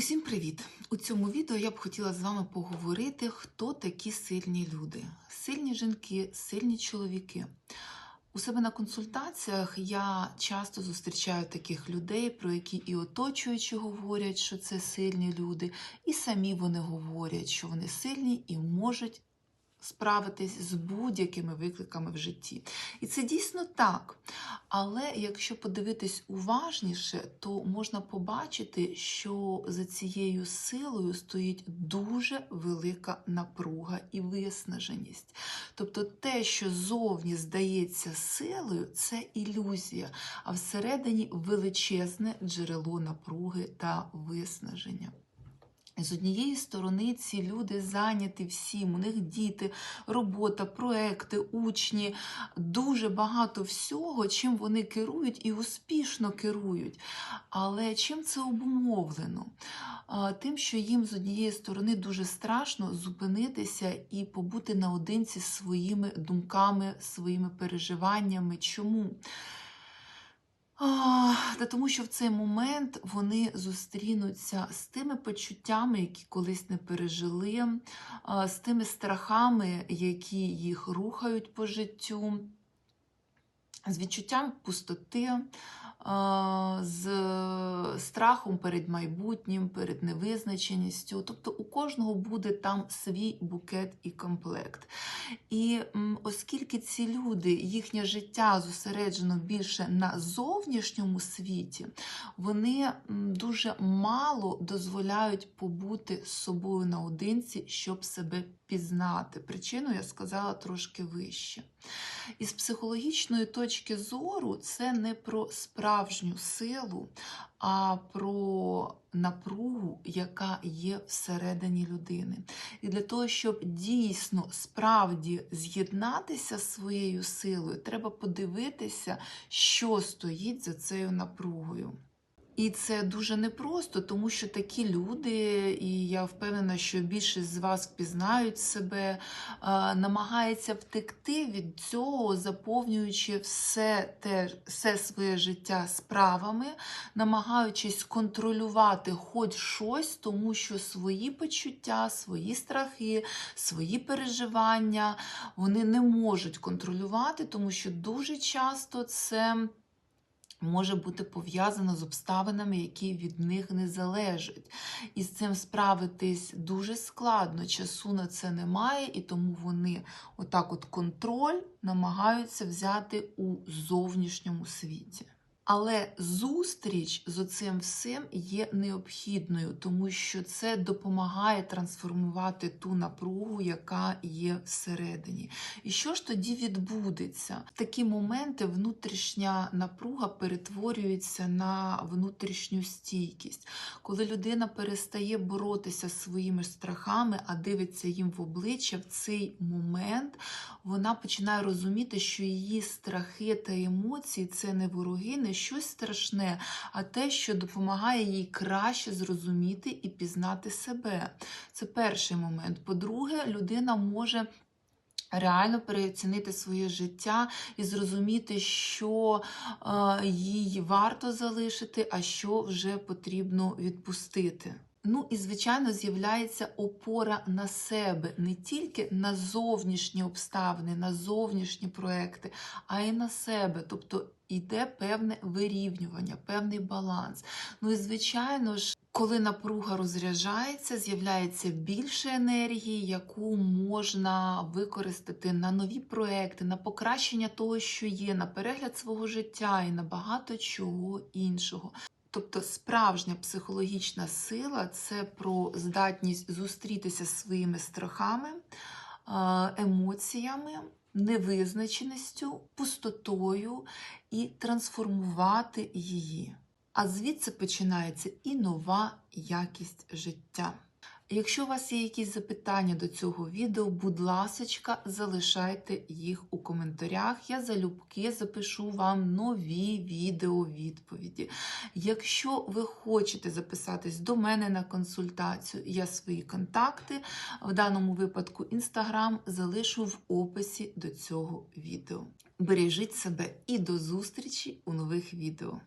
Усім привіт! У цьому відео я б хотіла з вами поговорити, хто такі сильні люди. Сильні жінки, сильні чоловіки. У себе на консультаціях я часто зустрічаю таких людей, про які і оточуючі говорять, що це сильні люди, і самі вони говорять, що вони сильні і можуть справитись з будь-якими викликами в житті. І це дійсно так. Але якщо подивитись уважніше, то можна побачити, що за цією силою стоїть дуже велика напруга і виснаженість. Тобто те, що зовні здається силою, це ілюзія, а всередині величезне джерело напруги та виснаження. З однієї сторони, ці люди зайняті всім, у них діти, робота, проекти, учні, дуже багато всього, чим вони керують і успішно керують. Але чим це обумовлено? Тим, що їм з однієї сторони дуже страшно зупинитися і побути наодинці з своїми думками, своїми переживаннями. Чому? Та тому що в цей момент вони зустрінуться з тими почуттями, які колись не пережили, з тими страхами, які їх рухають по життю, з відчуттям пустоти, з страхом перед майбутнім, перед невизначеністю. Тобто у кожного буде там свій букет і комплект. І оскільки ці люди, їхнє життя зосереджено більше на зовнішньому світі, вони дуже мало дозволяють побути з собою наодинці, щоб себе пізнати. Причину я сказала трошки вище. І з психологічної точки зору це не про справжню силу, а про напругу, яка є всередині людини. І для того, щоб дійсно справді з'єднатися з своєю силою, треба подивитися, що стоїть за цією напругою. І це дуже непросто, тому що такі люди, і я впевнена, що більшість з вас впізнають себе, намагається втекти від цього, заповнюючи все те, все своє життя справами, намагаючись контролювати хоч щось, тому що свої почуття, свої страхи, свої переживання вони не можуть контролювати, тому що дуже часто це може бути пов'язано з обставинами, які від них не залежать. І з цим справитись дуже складно. Часу на це немає, і тому вони отак от контроль намагаються взяти у зовнішньому світі. Але зустріч з оцим всім є необхідною, тому що це допомагає трансформувати ту напругу, яка є всередині. І що ж тоді відбудеться? В такі моменти внутрішня напруга перетворюється на внутрішню стійкість. Коли людина перестає боротися зі своїми страхами, а дивиться їм в обличчя, в цей момент вона починає розуміти, що її страхи та емоції це не вороги, не щось страшне, а те, що допомагає їй краще зрозуміти і пізнати себе. Це перший момент. По-друге, людина може. Реально переоцінити своє життя і зрозуміти, що е, їй варто залишити, а що вже потрібно відпустити. Ну і, звичайно, з'являється опора на себе, не тільки на зовнішні обставини, на зовнішні проекти, а й на себе. Тобто йде певне вирівнювання, певний баланс. Ну і, звичайно ж, коли напруга розряджається, з'являється більше енергії, яку можна використати на нові проекти, на покращення того, що є, на перегляд свого життя і на багато чого іншого. Тобто справжня психологічна сила це про здатність зустрітися зі своїми страхами, емоціями, невизначеністю, пустотою і трансформувати її. А звідси починається і нова якість життя. Якщо у вас є якісь запитання до цього відео, будь ласочка, залишайте їх у коментарях. Я залюбки запишу вам нові відео відповіді. Якщо ви хочете записатись до мене на консультацію, я свої контакти, в даному випадку Інстаграм, залишу в описі до цього відео. Бережіть себе і до зустрічі у нових відео.